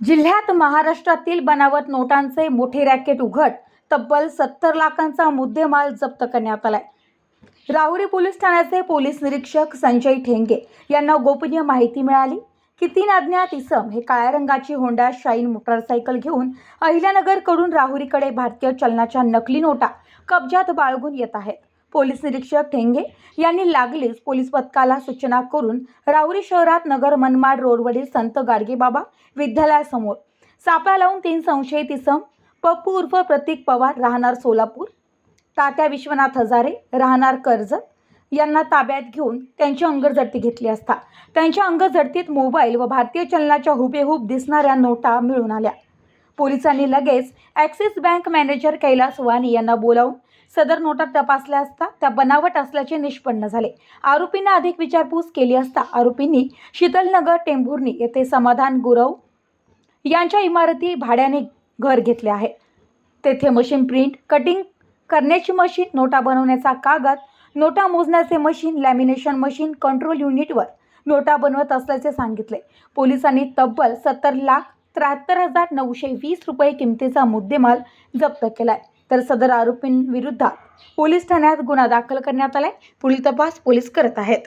जिल्ह्यात महाराष्ट्रातील बनावट नोटांचे मोठे रॅकेट उघड तब्बल सत्तर लाखांचा मुद्देमाल जप्त करण्यात आलाय. राहुरी पोलीस ठाण्याचे पोलीस निरीक्षक संजय ठेंगे यांना गोपनीय माहिती मिळाली. की तीन अज्ञात इसम हे काळ्या रंगाची होंडा शाईन मोटारसायकल घेऊन अहिल्यानगरकडून राहुरीकडे भारतीय चलनाच्या नकली नोटा कब्जात बाळगून येत आहेत. पोलीस निरीक्षक ठेंगे यांनी लागलीच पोलीस पथकाला सूचना करून राहुरी शहरात नगर मनमाड रोडवरील संत गाडगेबाबा विद्यालयासमोर सापळा लावून तीन संशयित इसम पप्पू उर्फ प्रतीक पवार राहणार सोलापूर तात्या विश्वनाथ हजारे राहणार कर्जत यांना ताब्यात घेऊन त्यांची अंगझडती घेतली असता. त्यांच्या अंगझडतीत मोबाईल व भारतीय चलनाच्या हुबेहूब दिसणाऱ्या नोटा मिळून आल्या. पोलिसांनी लगेच ॲक्सिस बँक मॅनेजर कैलास वानी यांना बोलावून सदर नोटा तपासल्या असता त्या बनावट असल्याचे निष्पन्न झाले. आरोपींना अधिक विचारपूस केली असता आरोपींनी शीतलनगर टेंभुर्णी येथे समाधान गुरव यांच्या इमारती भाड्याने घर घेतले आहे. तेथे मशीन प्रिंट कटिंग करण्याची मशीन नोटा बनवण्याचा कागद नोटा मोजण्याचे मशीन लॅमिनेशन मशीन कंट्रोल युनिटवर नोटा बनवत असल्याचे सांगितले. पोलिसांनी तब्बल सत्तर लाख त्र्याहत्तर हजार नऊशे वीस रुपये किमतीचा मुद्देमाल जप्त केला आहे तर सदर आरोपींविरुद्ध पोलीस ठाण्यात गुन्हा दाखल करण्यात आलाय. पुढील तपास पोलीस करत आहेत.